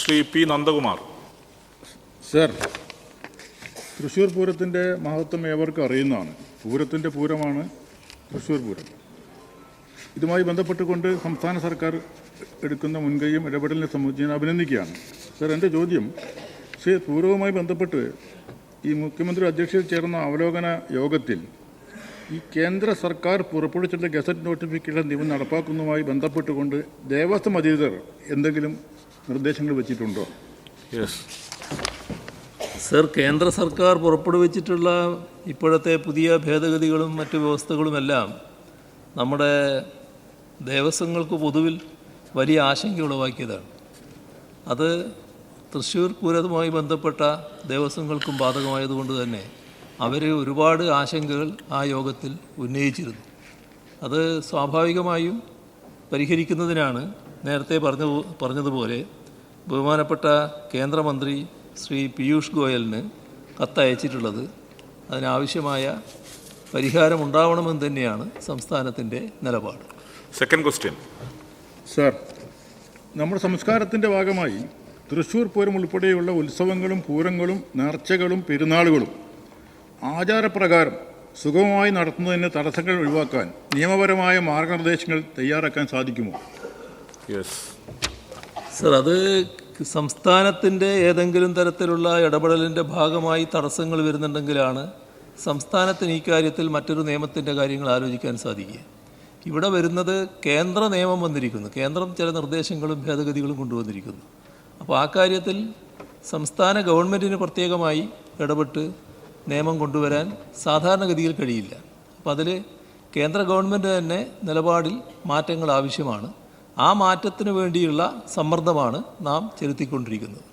Shri P Nandakumar. Sir Thrissur പൂരത്തിന്റെ മഹത്വം ഏവർക്കും അറിയുന്നതാണ്. പൂരത്തിന്റെ പൂരമാണ് തൃശ്ശൂർ പൂരം. ഇതുമായി ബന്ധപ്പെട്ടുകൊണ്ട് സംസ്ഥാന സർക്കാർ എടുക്കുന്ന മുൻകൈയും ഇടപെടലിനെ സംബന്ധിച്ച് ഞാൻ അഭിനന്ദിക്കുകയാണ്. സർ എന്റെ ചോദ്യം ശ്രീ പൂരവുമായി ബന്ധപ്പെട്ട് ഈ മുഖ്യമന്ത്രി അധ്യക്ഷയിൽ ചേർന്ന അവലോകന യോഗത്തിൽ ഈ കേന്ദ്ര സർക്കാർ പുറപ്പെടുവിച്ചിട്ടുള്ള ഗസറ്റ് നോട്ടിഫിക്കേഷൻ നിയമം നടപ്പാക്കുന്നതുമായി ബന്ധപ്പെട്ടുകൊണ്ട് ദേവസ്വം അധികൃതർ എന്തെങ്കിലും നിർദ്ദേശങ്ങൾ വെച്ചിട്ടുണ്ടോ? യെസ് സർ കേന്ദ്ര സർക്കാർ പുറപ്പെടുവിച്ചിട്ടുള്ള ഇപ്പോഴത്തെ പുതിയ ഭേദഗതികളും മറ്റു വ്യവസ്ഥകളുമെല്ലാം നമ്മുടെ ദേവസ്വങ്ങൾക്ക് പൊതുവിൽ വലിയ ആശങ്ക ഉളവാക്കിയതാണ്. അത് തൃശ്ശൂർ പൂരതുമായി ബന്ധപ്പെട്ട ദേവസ്വങ്ങൾക്കും ബാധകമായതുകൊണ്ട് തന്നെ അവർ ഒരുപാട് ആശങ്കകൾ ആ യോഗത്തിൽ ഉന്നയിച്ചിരുന്നു. അത് സ്വാഭാവികമായും പരിഹരിക്കുന്നതിനാണ് നേരത്തെ പറഞ്ഞ പറഞ്ഞതുപോലെ ബഹുമാനപ്പെട്ട കേന്ദ്രമന്ത്രി ശ്രീ പീയൂഷ് ഗോയലിന് കത്തയച്ചിട്ടുള്ളത് അതിനാവശ്യമായ പരിഹാരമുണ്ടാവണമെന്ന് തന്നെയാണ് സംസ്ഥാനത്തിന്റെ നിലപാട്. സെക്കൻഡ് ക്വസ്റ്റ്യൻ സാർ നമ്മുടെ സംസ്കാരത്തിന്റെ ഭാഗമായി തൃശ്ശൂർ പൂരം ഉൾപ്പെടെയുള്ള ഉത്സവങ്ങളും പൂരങ്ങളും നേർച്ചകളും പെരുന്നാളുകളും ആചാരപ്രകാരം സുഗമമായി നടത്തുന്നതിന് തടസ്സങ്ങൾ ഒഴിവാക്കാൻ നിയമപരമായ മാർഗനിർദ്ദേശങ്ങൾ തയ്യാറാക്കാൻ സാധിക്കുമോ? സർ അത് സംസ്ഥാനത്തിന്റെ ഏതെങ്കിലും തരത്തിലുള്ള ഇടപെടലിന്റെ ഭാഗമായി തടസ്സങ്ങൾ വരുന്നുണ്ടെങ്കിലാണ് സംസ്ഥാനത്തിന് കാര്യത്തിൽ മറ്റൊരു നിയമത്തിന്റെ കാര്യങ്ങൾ ആലോചിക്കാൻ സാധിക്കുക. ഇവിടെ വരുന്നത് കേന്ദ്ര നിയമം വന്നിരിക്കുന്നു. കേന്ദ്രം ചില നിർദ്ദേശങ്ങളും ഭേദഗതികളും കൊണ്ടുവന്നിരിക്കുന്നു. അപ്പോൾ ആ കാര്യത്തിൽ സംസ്ഥാന ഗവൺമെന്റിന് പ്രത്യേകമായി ഇടപെട്ട് നിയമം കൊണ്ടുവരാൻ സാധാരണഗതിയിൽ കഴിയില്ല. അപ്പോൾ അതിൽ കേന്ദ്ര ഗവൺമെന്റ് തന്നെ നിലപാടിൽ മാറ്റങ്ങൾ ആവശ്യമാണ്. ആ മാറ്റത്തിന് വേണ്ടിയുള്ള സമ്മർദ്ദമാണ് നാം ചെലുത്തിക്കൊണ്ടിരിക്കുന്നത്.